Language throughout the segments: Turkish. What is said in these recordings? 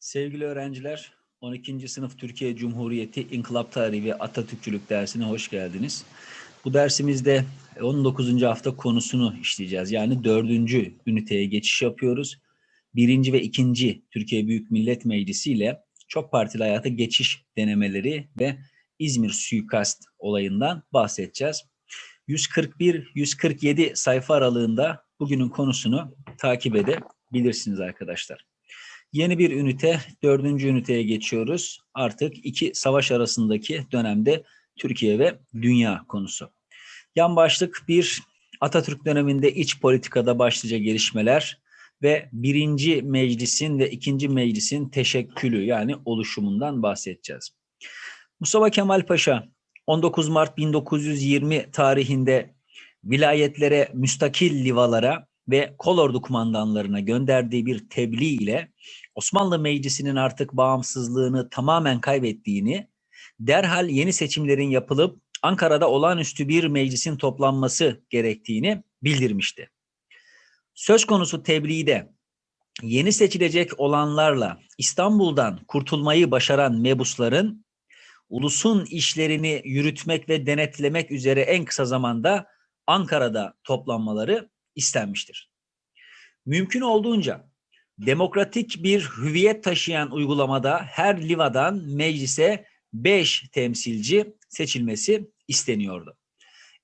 Sevgili öğrenciler, 12. sınıf Türkiye Cumhuriyeti İnkılap Tarihi ve Atatürkçülük dersine hoş geldiniz. Bu dersimizde 19. hafta konusunu işleyeceğiz. Yani 4. üniteye geçiş yapıyoruz. 1. ve 2. Türkiye Büyük Millet Meclisi ile çok partili hayata geçiş denemeleri ve İzmir suikast olayından bahsedeceğiz. 141-147 sayfa aralığında bugünün konusunu takip edebilirsiniz arkadaşlar. Yeni bir ünite, dördüncü üniteye geçiyoruz. Artık iki savaş arasındaki dönemde Türkiye ve dünya konusu. Yan başlık bir Atatürk döneminde iç politikada başlıca gelişmeler ve birinci meclisin ve ikinci meclisin teşekkülü yani oluşumundan bahsedeceğiz. Mustafa Kemal Paşa 19 Mart 1920 tarihinde vilayetlere, müstakil livalara ve kolordu kumandanlarına gönderdiği bir tebliğ ile Osmanlı Meclisi'nin artık bağımsızlığını tamamen kaybettiğini, derhal yeni seçimlerin yapılıp Ankara'da olağanüstü bir meclisin toplanması gerektiğini bildirmişti. Söz konusu tebliğde yeni seçilecek olanlarla İstanbul'dan kurtulmayı başaran mebusların ulusun işlerini yürütmek ve denetlemek üzere en kısa zamanda Ankara'da toplanmaları istenmiştir. Mümkün olduğunca demokratik bir hüviyet taşıyan uygulamada her livadan meclise 5 temsilci seçilmesi isteniyordu.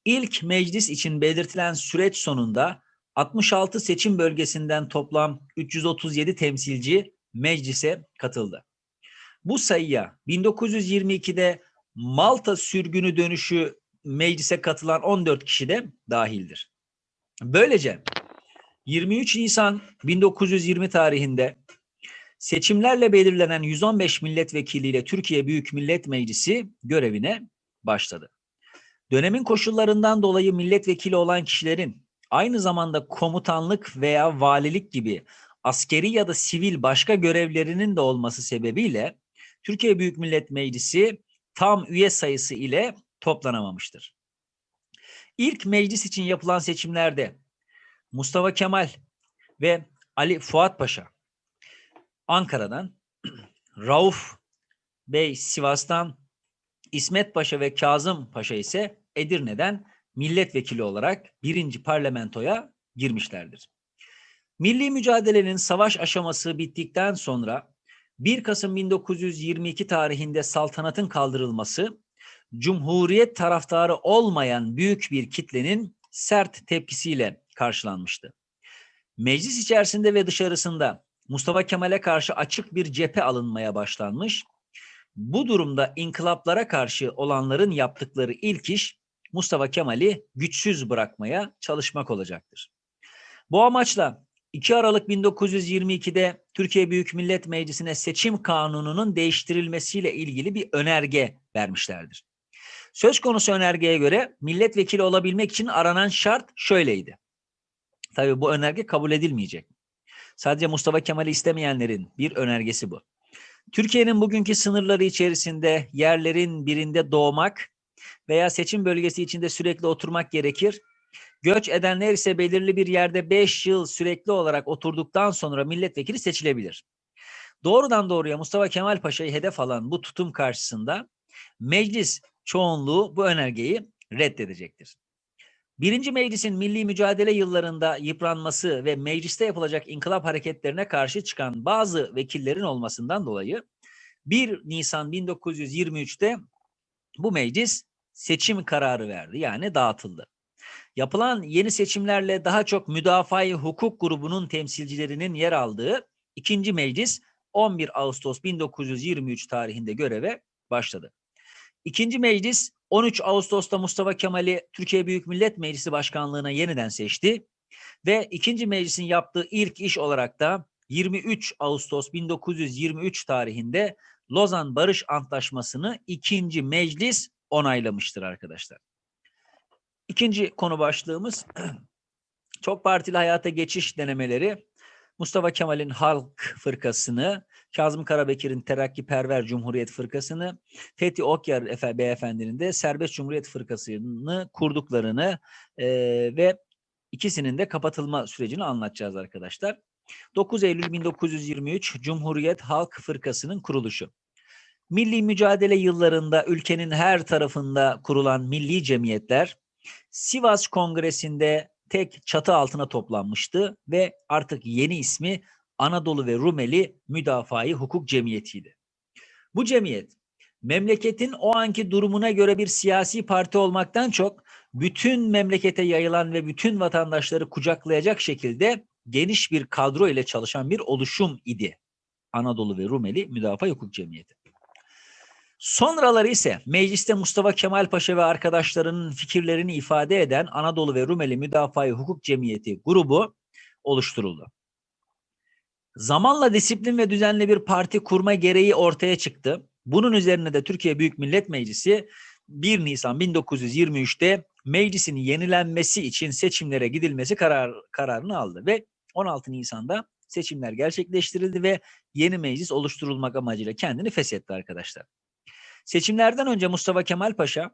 İlk meclis için belirtilen süreç sonunda 66 seçim bölgesinden toplam 337 temsilci meclise katıldı. Bu sayıya 1922'de Malta sürgünü dönüşü meclise katılan 14 kişi de dahildir. Böylece 23 Nisan 1920 tarihinde seçimlerle belirlenen 115 milletvekiliyle Türkiye Büyük Millet Meclisi görevine başladı. Dönemin koşullarından dolayı milletvekili olan kişilerin aynı zamanda komutanlık veya valilik gibi askeri ya da sivil başka görevlerinin de olması sebebiyle Türkiye Büyük Millet Meclisi tam üye sayısı ile toplanamamıştır. İlk meclis için yapılan seçimlerde Mustafa Kemal ve Ali Fuat Paşa Ankara'dan, Rauf Bey Sivas'tan, İsmet Paşa ve Kazım Paşa ise Edirne'den milletvekili olarak birinci parlamentoya girmişlerdir. Milli mücadelenin savaş aşaması bittikten sonra 1 Kasım 1922 tarihinde saltanatın kaldırılması, Cumhuriyet taraftarı olmayan büyük bir kitlenin sert tepkisiyle karşılanmıştı. Meclis içerisinde ve dışarısında Mustafa Kemal'e karşı açık bir cephe alınmaya başlanmış. Bu durumda inkılaplara karşı olanların yaptıkları ilk iş Mustafa Kemal'i güçsüz bırakmaya çalışmak olacaktır. Bu amaçla 2 Aralık 1922'de Türkiye Büyük Millet Meclisi'ne seçim kanununun değiştirilmesiyle ilgili bir önerge vermişlerdir. Söz konusu önergeye göre milletvekili olabilmek için aranan şart şöyleydi. Tabii bu önerge kabul edilmeyecek. Sadece Mustafa Kemal'i istemeyenlerin bir önergesi bu. Türkiye'nin bugünkü sınırları içerisinde yerlerin birinde doğmak veya seçim bölgesi içinde sürekli oturmak gerekir. Göç edenler ise belirli bir yerde 5 yıl sürekli olarak oturduktan sonra milletvekili seçilebilir. Doğrudan doğruya Mustafa Kemal Paşa'yı hedef alan bu tutum karşısında meclis çoğunluğu bu önergeyi reddedecektir. Birinci meclisin milli mücadele yıllarında yıpranması ve mecliste yapılacak inkılap hareketlerine karşı çıkan bazı vekillerin olmasından dolayı 1 Nisan 1923'te bu meclis seçim kararı verdi yani dağıtıldı. Yapılan yeni seçimlerle daha çok müdafaa hukuk grubunun temsilcilerinin yer aldığı ikinci meclis 11 Ağustos 1923 tarihinde göreve başladı. İkinci meclis 13 Ağustos'ta Mustafa Kemal'i Türkiye Büyük Millet Meclisi Başkanlığı'na yeniden seçti ve ikinci meclisin yaptığı ilk iş olarak da 23 Ağustos 1923 tarihinde Lozan Barış Antlaşması'nı ikinci meclis onaylamıştır arkadaşlar. İkinci konu başlığımız çok partili hayata geçiş denemeleri Mustafa Kemal'in Halk Fırkası'nı, Kazım Karabekir'in Terakkiperver Cumhuriyet Fırkası'nı, Fethi Okyar Efe, Beyefendi'nin de Serbest Cumhuriyet Fırkası'nı kurduklarını e, ve ikisinin de kapatılma sürecini anlatacağız arkadaşlar. 9 Eylül 1923 Cumhuriyet Halk Fırkası'nın kuruluşu. Milli mücadele yıllarında ülkenin her tarafında kurulan milli cemiyetler Sivas Kongresi'nde tek çatı altına toplanmıştı ve artık yeni ismi Anadolu ve Rumeli Müdafaa-i Hukuk Cemiyeti'ydi. Bu cemiyet memleketin o anki durumuna göre bir siyasi parti olmaktan çok bütün memlekete yayılan ve bütün vatandaşları kucaklayacak şekilde geniş bir kadro ile çalışan bir oluşum idi. Anadolu ve Rumeli Müdafaa Hukuk Cemiyeti. Sonraları ise mecliste Mustafa Kemal Paşa ve arkadaşlarının fikirlerini ifade eden Anadolu ve Rumeli Müdafaa Hukuk Cemiyeti grubu oluşturuldu. Zamanla disiplin ve düzenli bir parti kurma gereği ortaya çıktı. Bunun üzerine de Türkiye Büyük Millet Meclisi 1 Nisan 1923'te meclisin yenilenmesi için seçimlere gidilmesi karar, kararını aldı ve 16 Nisan'da seçimler gerçekleştirildi ve yeni meclis oluşturulmak amacıyla kendini feshetti arkadaşlar. Seçimlerden önce Mustafa Kemal Paşa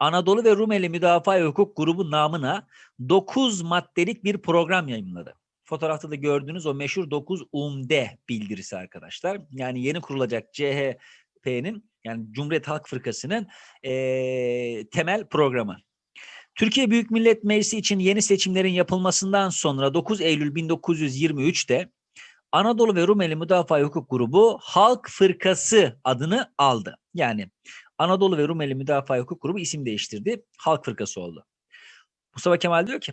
Anadolu ve Rumeli Müdafaa Hukuk Grubu namına 9 maddelik bir program yayınladı. Fotoğrafta da gördüğünüz o meşhur 9 umde bildirisi arkadaşlar. Yani yeni kurulacak CHP'nin yani Cumhuriyet Halk Fırkası'nın ee, temel programı. Türkiye Büyük Millet Meclisi için yeni seçimlerin yapılmasından sonra 9 Eylül 1923'te Anadolu ve Rumeli Müdafaa Hukuk Grubu Halk Fırkası adını aldı. Yani Anadolu ve Rumeli Müdafaa Hukuk Grubu isim değiştirdi. Halk Fırkası oldu. Mustafa Kemal diyor ki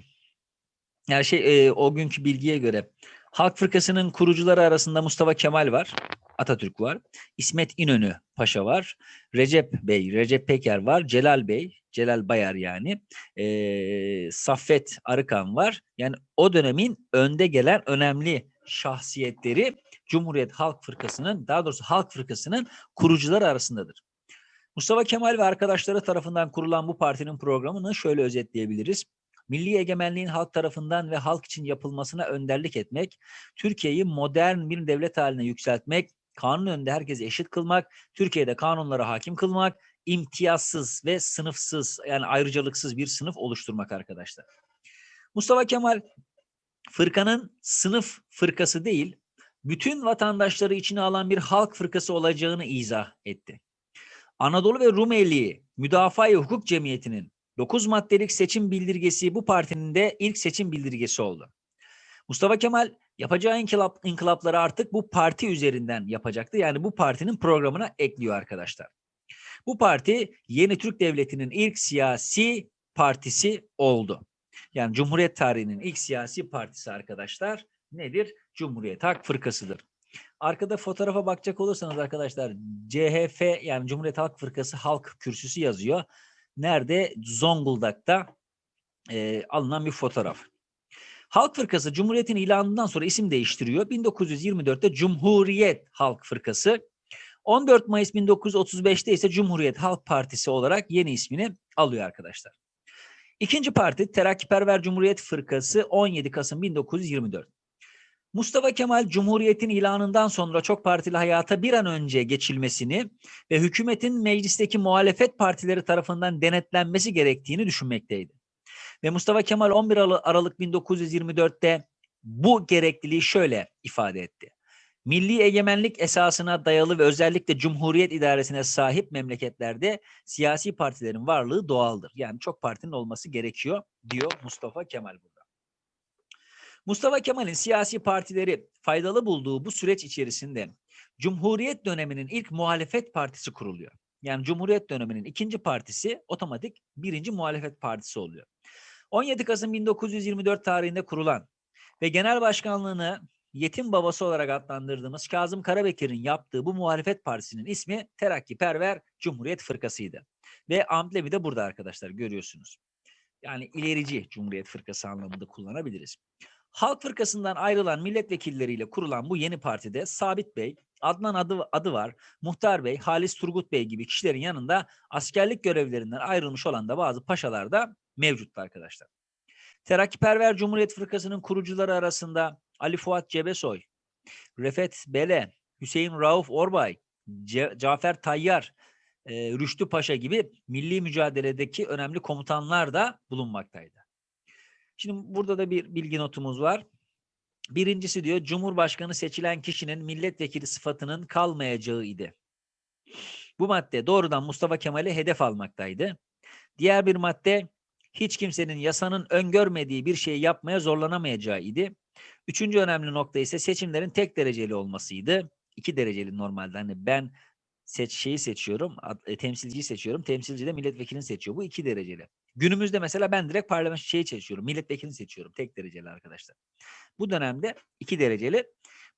yani şey e, o günkü bilgiye göre Halk Fırkası'nın kurucuları arasında Mustafa Kemal var. Atatürk var. İsmet İnönü Paşa var. Recep Bey, Recep Peker var. Celal Bey, Celal Bayar yani. E, Saffet Arıkan var. Yani o dönemin önde gelen önemli şahsiyetleri Cumhuriyet Halk Fırkası'nın daha doğrusu Halk Fırkası'nın kurucuları arasındadır. Mustafa Kemal ve arkadaşları tarafından kurulan bu partinin programını şöyle özetleyebiliriz. Milli egemenliğin halk tarafından ve halk için yapılmasına önderlik etmek, Türkiye'yi modern bir devlet haline yükseltmek, kanun önünde herkesi eşit kılmak, Türkiye'de kanunlara hakim kılmak, imtiyazsız ve sınıfsız yani ayrıcalıksız bir sınıf oluşturmak arkadaşlar. Mustafa Kemal fırkanın sınıf fırkası değil, bütün vatandaşları içine alan bir halk fırkası olacağını izah etti. Anadolu ve Rumeli Müdafaa-i Hukuk Cemiyeti'nin 9 maddelik seçim bildirgesi bu partinin de ilk seçim bildirgesi oldu. Mustafa Kemal yapacağı inkılap, inkılapları artık bu parti üzerinden yapacaktı. Yani bu partinin programına ekliyor arkadaşlar. Bu parti yeni Türk Devleti'nin ilk siyasi partisi oldu. Yani Cumhuriyet tarihinin ilk siyasi partisi arkadaşlar nedir? Cumhuriyet Halk Fırkası'dır. Arkada fotoğrafa bakacak olursanız arkadaşlar CHF yani Cumhuriyet Halk Fırkası Halk Kürsüsü yazıyor. Nerede? Zonguldak'ta e, alınan bir fotoğraf. Halk Fırkası Cumhuriyet'in ilanından sonra isim değiştiriyor. 1924'te Cumhuriyet Halk Fırkası. 14 Mayıs 1935'te ise Cumhuriyet Halk Partisi olarak yeni ismini alıyor arkadaşlar. İkinci parti Terakkiperver Cumhuriyet Fırkası 17 Kasım 1924. Mustafa Kemal Cumhuriyet'in ilanından sonra çok partili hayata bir an önce geçilmesini ve hükümetin meclisteki muhalefet partileri tarafından denetlenmesi gerektiğini düşünmekteydi. Ve Mustafa Kemal 11 Aralık 1924'te bu gerekliliği şöyle ifade etti. Milli egemenlik esasına dayalı ve özellikle cumhuriyet idaresine sahip memleketlerde siyasi partilerin varlığı doğaldır. Yani çok partinin olması gerekiyor diyor Mustafa Kemal burada. Mustafa Kemal'in siyasi partileri faydalı bulduğu bu süreç içerisinde Cumhuriyet döneminin ilk muhalefet partisi kuruluyor. Yani Cumhuriyet döneminin ikinci partisi otomatik birinci muhalefet partisi oluyor. 17 Kasım 1924 tarihinde kurulan ve genel başkanlığını yetim babası olarak adlandırdığımız Kazım Karabekir'in yaptığı bu muhalefet partisinin ismi Terakkiperver Cumhuriyet Fırkası'ydı. Ve amblemi de burada arkadaşlar görüyorsunuz. Yani ilerici Cumhuriyet Fırkası anlamında kullanabiliriz. Halk Fırkası'ndan ayrılan milletvekilleriyle kurulan bu yeni partide Sabit Bey, Adnan adı, adı var, Muhtar Bey, Halis Turgut Bey gibi kişilerin yanında askerlik görevlerinden ayrılmış olan da bazı paşalar da mevcuttu arkadaşlar. Terakkiperver Cumhuriyet Fırkası'nın kurucuları arasında Ali Fuat Cebesoy, Refet Bele, Hüseyin Rauf Orbay, Ce Cafer Tayyar, e, Rüştü Paşa gibi milli mücadeledeki önemli komutanlar da bulunmaktaydı. Şimdi burada da bir bilgi notumuz var. Birincisi diyor Cumhurbaşkanı seçilen kişinin milletvekili sıfatının kalmayacağı idi. Bu madde doğrudan Mustafa Kemal'i hedef almaktaydı. Diğer bir madde hiç kimsenin yasanın öngörmediği bir şeyi yapmaya zorlanamayacağı idi. Üçüncü önemli nokta ise seçimlerin tek dereceli olmasıydı. İki dereceli normalde hani ben seç şeyi seçiyorum, e, temsilciyi seçiyorum, temsilci de milletvekilini seçiyor. Bu iki dereceli. Günümüzde mesela ben direkt parlament şeyi seçiyorum, milletvekilini seçiyorum. Tek dereceli arkadaşlar. Bu dönemde iki dereceli.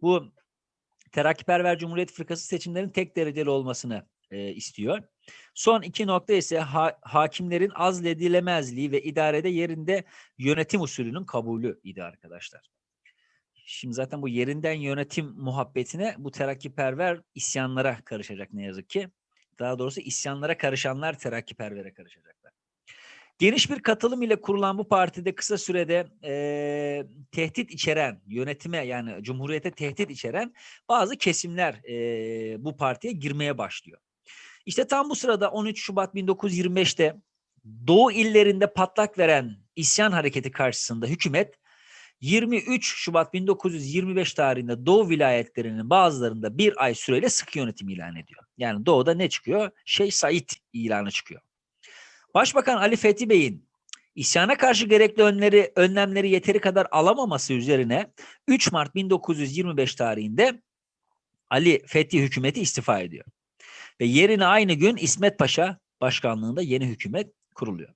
Bu Terakkiperver Cumhuriyet Fırkası seçimlerin tek dereceli olmasını e, istiyor. Son iki nokta ise ha- hakimlerin azledilemezliği ve idarede yerinde yönetim usulünün kabulü idi arkadaşlar. Şimdi zaten bu yerinden yönetim muhabbetine bu terakkiperver isyanlara karışacak ne yazık ki. Daha doğrusu isyanlara karışanlar terakkipervere karışacaklar. Geniş bir katılım ile kurulan bu partide kısa sürede eee, tehdit içeren, yönetime yani cumhuriyete tehdit içeren bazı kesimler eee, bu partiye girmeye başlıyor. İşte tam bu sırada 13 Şubat 1925'te Doğu illerinde patlak veren isyan hareketi karşısında hükümet 23 Şubat 1925 tarihinde Doğu vilayetlerinin bazılarında bir ay süreyle sıkı yönetim ilan ediyor. Yani Doğu'da ne çıkıyor? Şeyh Said ilanı çıkıyor. Başbakan Ali Fethi Bey'in isyana karşı gerekli önleri, önlemleri yeteri kadar alamaması üzerine 3 Mart 1925 tarihinde Ali Fethi hükümeti istifa ediyor. Ve yerine aynı gün İsmet Paşa başkanlığında yeni hükümet kuruluyor.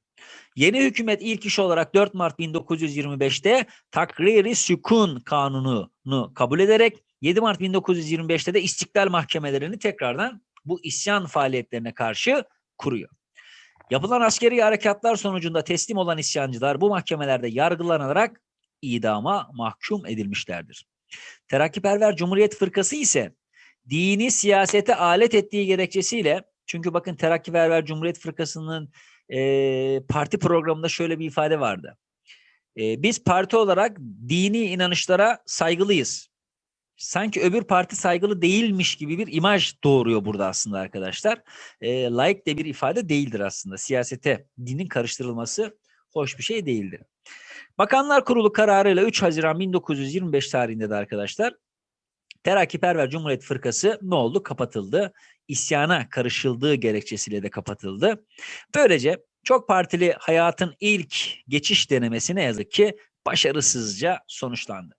Yeni hükümet ilk iş olarak 4 Mart 1925'te Takriri Sükun Kanunu'nu kabul ederek 7 Mart 1925'te de istiklal mahkemelerini tekrardan bu isyan faaliyetlerine karşı kuruyor. Yapılan askeri harekatlar sonucunda teslim olan isyancılar bu mahkemelerde yargılanarak idama mahkum edilmişlerdir. Terakkiperver Cumhuriyet Fırkası ise dini siyasete alet ettiği gerekçesiyle çünkü bakın Terakkiperver Cumhuriyet Fırkası'nın e, parti programında şöyle bir ifade vardı. E, biz parti olarak dini inanışlara saygılıyız. Sanki öbür parti saygılı değilmiş gibi bir imaj doğuruyor burada aslında arkadaşlar. E, laik de bir ifade değildir aslında. Siyasete dinin karıştırılması hoş bir şey değildir. Bakanlar Kurulu kararıyla 3 Haziran 1925 tarihinde de arkadaşlar Terakkiperver Cumhuriyet Fırkası ne oldu? Kapatıldı. İsyana karışıldığı gerekçesiyle de kapatıldı. Böylece çok partili hayatın ilk geçiş denemesi ne yazık ki başarısızca sonuçlandı.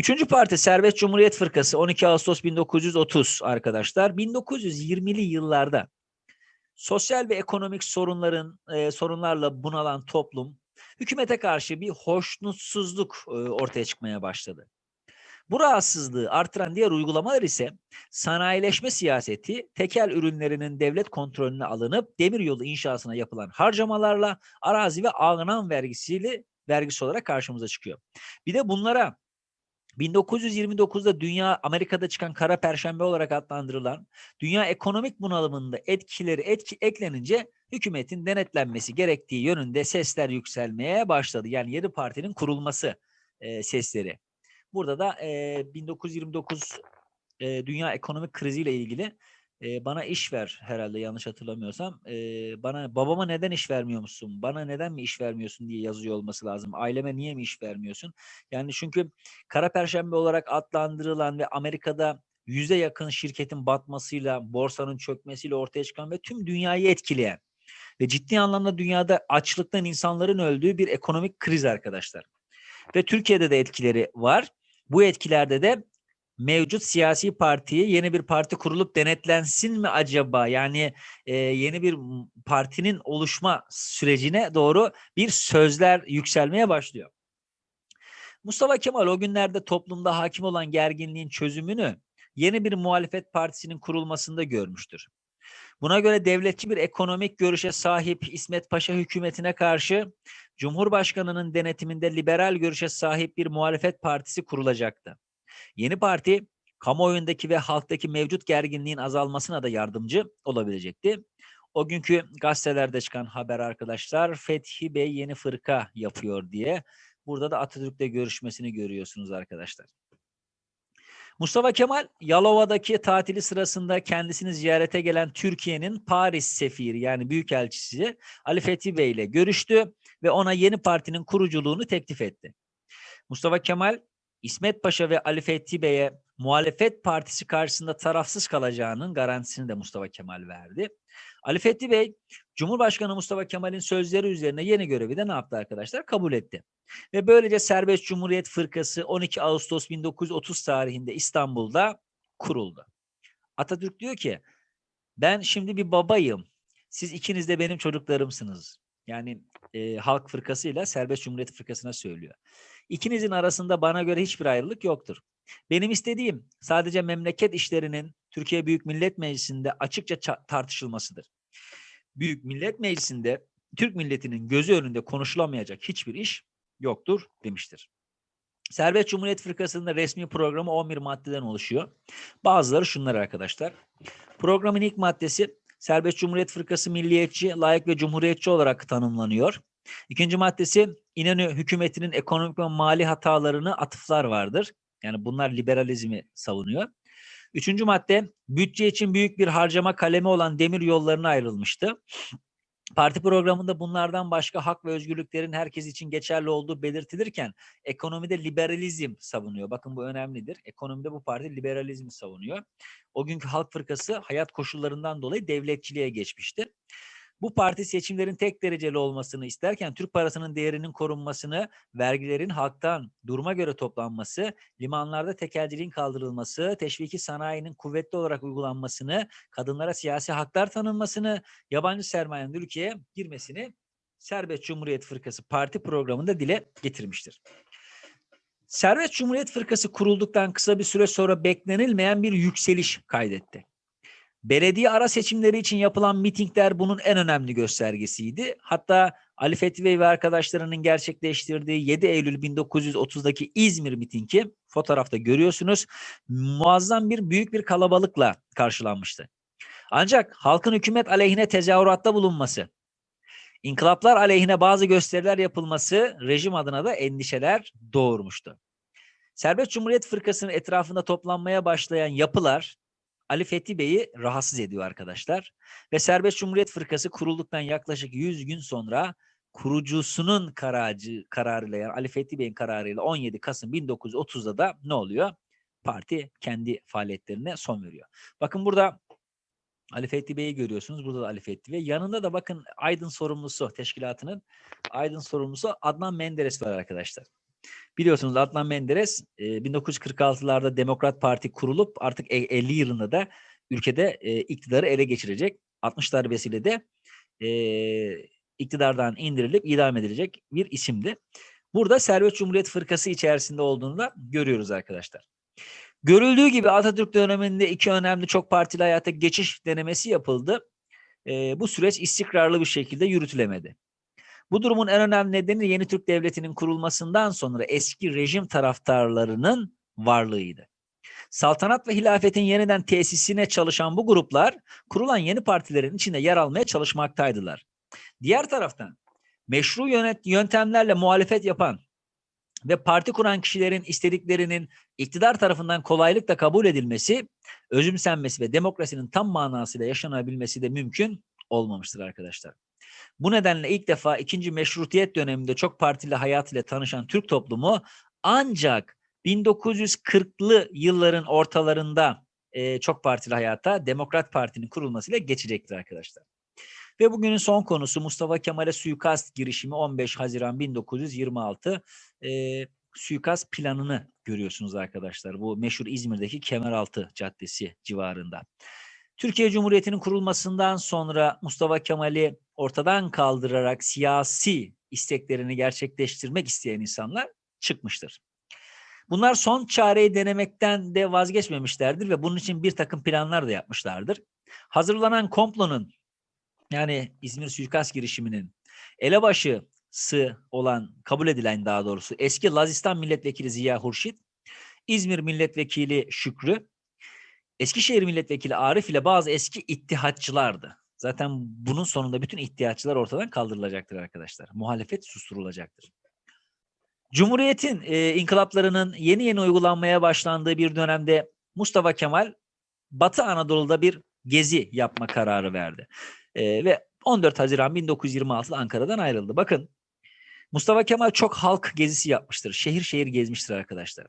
Üçüncü parti Serbest Cumhuriyet Fırkası 12 Ağustos 1930 arkadaşlar. 1920'li yıllarda sosyal ve ekonomik sorunların e, sorunlarla bunalan toplum hükümete karşı bir hoşnutsuzluk e, ortaya çıkmaya başladı. Bu rahatsızlığı artıran diğer uygulamalar ise sanayileşme siyaseti, tekel ürünlerinin devlet kontrolüne alınıp demiryolu inşasına yapılan harcamalarla arazi ve ağınan vergisiyle vergisi olarak karşımıza çıkıyor. Bir de bunlara 1929'da dünya Amerika'da çıkan kara perşembe olarak adlandırılan dünya ekonomik bunalımında etkileri etki, eklenince hükümetin denetlenmesi gerektiği yönünde sesler yükselmeye başladı. Yani yeni partinin kurulması e, sesleri. Burada da e, 1929 e, dünya ekonomik kriziyle ilgili e, bana iş ver herhalde yanlış hatırlamıyorsam. E, bana babama neden iş vermiyormuşsun? Bana neden mi iş vermiyorsun diye yazıyor olması lazım. Aileme niye mi iş vermiyorsun? Yani çünkü Kara Perşembe olarak adlandırılan ve Amerika'da yüze yakın şirketin batmasıyla, borsanın çökmesiyle ortaya çıkan ve tüm dünyayı etkileyen ve ciddi anlamda dünyada açlıktan insanların öldüğü bir ekonomik kriz arkadaşlar. Ve Türkiye'de de etkileri var. Bu etkilerde de mevcut siyasi partiye yeni bir parti kurulup denetlensin mi acaba? Yani e, yeni bir partinin oluşma sürecine doğru bir sözler yükselmeye başlıyor. Mustafa Kemal o günlerde toplumda hakim olan gerginliğin çözümünü yeni bir muhalefet partisinin kurulmasında görmüştür. Buna göre devletçi bir ekonomik görüşe sahip İsmet Paşa hükümetine karşı Cumhurbaşkanının denetiminde liberal görüşe sahip bir muhalefet partisi kurulacaktı. Yeni parti kamuoyundaki ve halktaki mevcut gerginliğin azalmasına da yardımcı olabilecekti. O günkü gazetelerde çıkan haber arkadaşlar Fethi Bey yeni fırka yapıyor diye. Burada da Atatürk'le görüşmesini görüyorsunuz arkadaşlar. Mustafa Kemal Yalova'daki tatili sırasında kendisini ziyarete gelen Türkiye'nin Paris sefiri yani büyükelçisi Ali Fethi Bey ile görüştü ve ona yeni partinin kuruculuğunu teklif etti. Mustafa Kemal İsmet Paşa ve Ali Fethi Bey'e muhalefet partisi karşısında tarafsız kalacağının garantisini de Mustafa Kemal verdi. Ali Fethi Bey, Cumhurbaşkanı Mustafa Kemal'in sözleri üzerine yeni görevi de ne yaptı arkadaşlar? Kabul etti. Ve böylece Serbest Cumhuriyet Fırkası 12 Ağustos 1930 tarihinde İstanbul'da kuruldu. Atatürk diyor ki, ben şimdi bir babayım. Siz ikiniz de benim çocuklarımsınız. Yani e, Halk Fırkası ile Serbest Cumhuriyet Fırkası'na söylüyor. İkinizin arasında bana göre hiçbir ayrılık yoktur. Benim istediğim sadece memleket işlerinin Türkiye Büyük Millet Meclisi'nde açıkça ça- tartışılmasıdır. Büyük Millet Meclisi'nde Türk milletinin gözü önünde konuşulamayacak hiçbir iş yoktur demiştir. Serbest Cumhuriyet Fırkası'nın resmi programı 11 maddeden oluşuyor. Bazıları şunlar arkadaşlar. Programın ilk maddesi Serbest Cumhuriyet Fırkası milliyetçi, layık ve cumhuriyetçi olarak tanımlanıyor. İkinci maddesi İnönü hükümetinin ekonomik ve mali hatalarını atıflar vardır. Yani bunlar liberalizmi savunuyor. Üçüncü madde bütçe için büyük bir harcama kalemi olan demir yollarına ayrılmıştı. Parti programında bunlardan başka hak ve özgürlüklerin herkes için geçerli olduğu belirtilirken ekonomide liberalizm savunuyor. Bakın bu önemlidir. Ekonomide bu parti liberalizmi savunuyor. O günkü Halk Fırkası hayat koşullarından dolayı devletçiliğe geçmişti. Bu parti seçimlerin tek dereceli olmasını isterken Türk parasının değerinin korunmasını, vergilerin halktan duruma göre toplanması, limanlarda tekelciliğin kaldırılması, teşviki sanayinin kuvvetli olarak uygulanmasını, kadınlara siyasi haklar tanınmasını, yabancı sermayenin ülkeye girmesini Serbest Cumhuriyet Fırkası parti programında dile getirmiştir. Serbest Cumhuriyet Fırkası kurulduktan kısa bir süre sonra beklenilmeyen bir yükseliş kaydetti. Belediye ara seçimleri için yapılan mitingler bunun en önemli göstergesiydi. Hatta Ali Fethi Bey ve arkadaşlarının gerçekleştirdiği 7 Eylül 1930'daki İzmir mitingi fotoğrafta görüyorsunuz. Muazzam bir büyük bir kalabalıkla karşılanmıştı. Ancak halkın hükümet aleyhine tezahüratta bulunması, inkılaplar aleyhine bazı gösteriler yapılması rejim adına da endişeler doğurmuştu. Serbest Cumhuriyet Fırkası'nın etrafında toplanmaya başlayan yapılar Ali Fethi Bey'i rahatsız ediyor arkadaşlar. Ve Serbest Cumhuriyet Fırkası kurulduktan yaklaşık 100 gün sonra kurucusunun kararı, kararıyla yani Ali Fethi Bey'in kararıyla 17 Kasım 1930'da da ne oluyor? Parti kendi faaliyetlerine son veriyor. Bakın burada Ali Fethi Bey'i görüyorsunuz. Burada da Ali Fethi Bey. Yanında da bakın Aydın sorumlusu teşkilatının Aydın sorumlusu Adnan Menderes var arkadaşlar. Biliyorsunuz Adnan Menderes e, 1946'larda Demokrat Parti kurulup artık e- 50 yılında da ülkede e, iktidarı ele geçirecek. 60 darbesiyle de e, iktidardan indirilip idam edilecek bir isimdi. Burada Serbest Cumhuriyet Fırkası içerisinde olduğunu da görüyoruz arkadaşlar. Görüldüğü gibi Atatürk döneminde iki önemli çok partili hayata geçiş denemesi yapıldı. E, bu süreç istikrarlı bir şekilde yürütülemedi. Bu durumun en önemli nedeni yeni Türk Devleti'nin kurulmasından sonra eski rejim taraftarlarının varlığıydı. Saltanat ve hilafetin yeniden tesisine çalışan bu gruplar kurulan yeni partilerin içinde yer almaya çalışmaktaydılar. Diğer taraftan meşru yönet yöntemlerle muhalefet yapan ve parti kuran kişilerin istediklerinin iktidar tarafından kolaylıkla kabul edilmesi, özümsenmesi ve demokrasinin tam manasıyla yaşanabilmesi de mümkün olmamıştır arkadaşlar. Bu nedenle ilk defa ikinci meşrutiyet döneminde çok partili hayat ile tanışan Türk toplumu ancak 1940'lı yılların ortalarında e, çok partili hayata Demokrat Parti'nin kurulmasıyla geçecektir arkadaşlar. Ve bugünün son konusu Mustafa Kemal'e suikast girişimi 15 Haziran 1926 e, suikast planını görüyorsunuz arkadaşlar. Bu meşhur İzmir'deki Kemeraltı Caddesi civarında. Türkiye Cumhuriyeti'nin kurulmasından sonra Mustafa Kemal'i ortadan kaldırarak siyasi isteklerini gerçekleştirmek isteyen insanlar çıkmıştır. Bunlar son çareyi denemekten de vazgeçmemişlerdir ve bunun için bir takım planlar da yapmışlardır. Hazırlanan komplonun yani İzmir suikast girişiminin elebaşısı olan kabul edilen daha doğrusu eski Lazistan milletvekili Ziya Hurşit, İzmir milletvekili Şükrü, Eskişehir milletvekili Arif ile bazı eski ittihatçılardı. Zaten bunun sonunda bütün ihtiyaçlar ortadan kaldırılacaktır arkadaşlar. Muhalefet susturulacaktır. Cumhuriyetin e, inkılaplarının yeni yeni uygulanmaya başlandığı bir dönemde Mustafa Kemal Batı Anadolu'da bir gezi yapma kararı verdi. E, ve 14 Haziran 1926'da Ankara'dan ayrıldı. Bakın Mustafa Kemal çok halk gezisi yapmıştır. Şehir şehir gezmiştir arkadaşlar.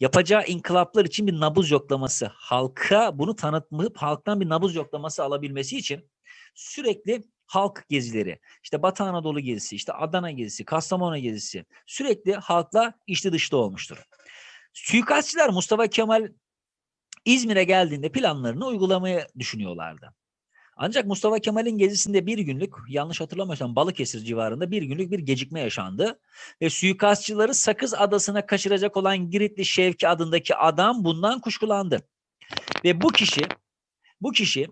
Yapacağı inkılaplar için bir nabız yoklaması, halka bunu tanıtmayıp halktan bir nabız yoklaması alabilmesi için sürekli halk gezileri, işte Batı Anadolu gezisi, işte Adana gezisi, Kastamonu gezisi sürekli halkla içli dışlı olmuştur. Suikastçılar Mustafa Kemal İzmir'e geldiğinde planlarını uygulamaya düşünüyorlardı. Ancak Mustafa Kemal'in gezisinde bir günlük, yanlış hatırlamıyorsam Balıkesir civarında bir günlük bir gecikme yaşandı. Ve suikastçıları Sakız Adası'na kaçıracak olan Giritli Şevki adındaki adam bundan kuşkulandı. Ve bu kişi, bu kişi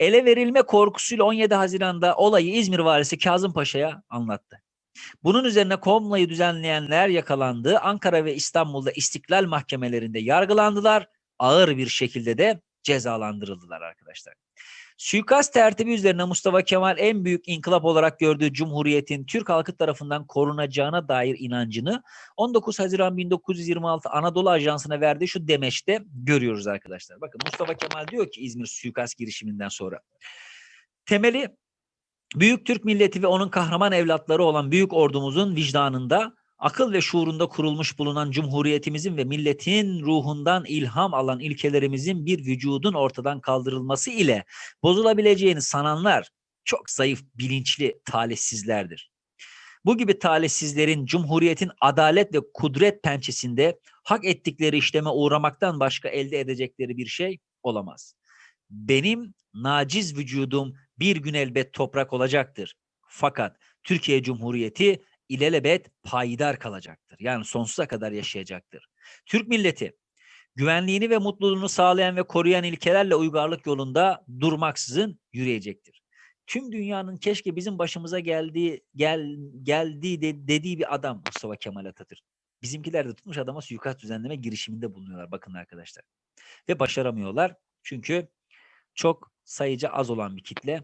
ele verilme korkusuyla 17 Haziran'da olayı İzmir valisi Kazım Paşa'ya anlattı. Bunun üzerine Komlayı düzenleyenler yakalandı. Ankara ve İstanbul'da istiklal mahkemelerinde yargılandılar. Ağır bir şekilde de cezalandırıldılar arkadaşlar. Suikast tertibi üzerine Mustafa Kemal en büyük inkılap olarak gördüğü Cumhuriyet'in Türk halkı tarafından korunacağına dair inancını 19 Haziran 1926 Anadolu Ajansı'na verdiği şu demeçte görüyoruz arkadaşlar. Bakın Mustafa Kemal diyor ki İzmir suikast girişiminden sonra. Temeli Büyük Türk milleti ve onun kahraman evlatları olan büyük ordumuzun vicdanında akıl ve şuurunda kurulmuş bulunan cumhuriyetimizin ve milletin ruhundan ilham alan ilkelerimizin bir vücudun ortadan kaldırılması ile bozulabileceğini sananlar çok zayıf bilinçli talihsizlerdir. Bu gibi talihsizlerin cumhuriyetin adalet ve kudret pençesinde hak ettikleri işleme uğramaktan başka elde edecekleri bir şey olamaz. Benim naciz vücudum bir gün elbet toprak olacaktır. Fakat Türkiye Cumhuriyeti ilelebet payidar kalacaktır. Yani sonsuza kadar yaşayacaktır. Türk milleti güvenliğini ve mutluluğunu sağlayan ve koruyan ilkelerle uygarlık yolunda durmaksızın yürüyecektir. Tüm dünyanın keşke bizim başımıza geldiği gel geldiği de, dediği bir adam Mustafa Kemal Atatürk. Bizimkiler de tutmuş adama suikast düzenleme girişiminde bulunuyorlar bakın arkadaşlar. Ve başaramıyorlar. Çünkü çok sayıca az olan bir kitle.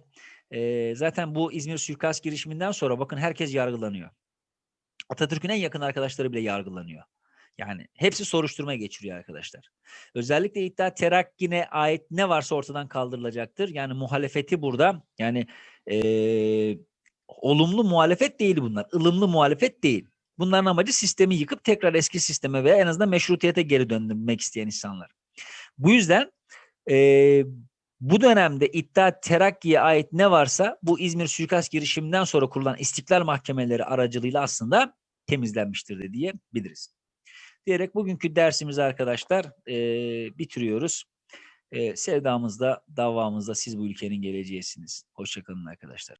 Ee, zaten bu İzmir suikast girişiminden sonra bakın herkes yargılanıyor. Atatürk'ün en yakın arkadaşları bile yargılanıyor. Yani hepsi soruşturmaya geçiriyor arkadaşlar. Özellikle iddia terakkine ait ne varsa ortadan kaldırılacaktır. Yani muhalefeti burada yani ee, olumlu muhalefet değil bunlar. ılımlı muhalefet değil. Bunların amacı sistemi yıkıp tekrar eski sisteme veya en azından meşrutiyete geri döndürmek isteyen insanlar. Bu yüzden ee, bu dönemde iddia terakkiye ait ne varsa bu İzmir suikast girişiminden sonra kurulan istiklal mahkemeleri aracılığıyla aslında temizlenmiştir de diyebiliriz. Diyerek bugünkü dersimizi arkadaşlar e, bitiriyoruz. E, sevdamızda, davamızda siz bu ülkenin geleceğisiniz. Hoşçakalın arkadaşlar.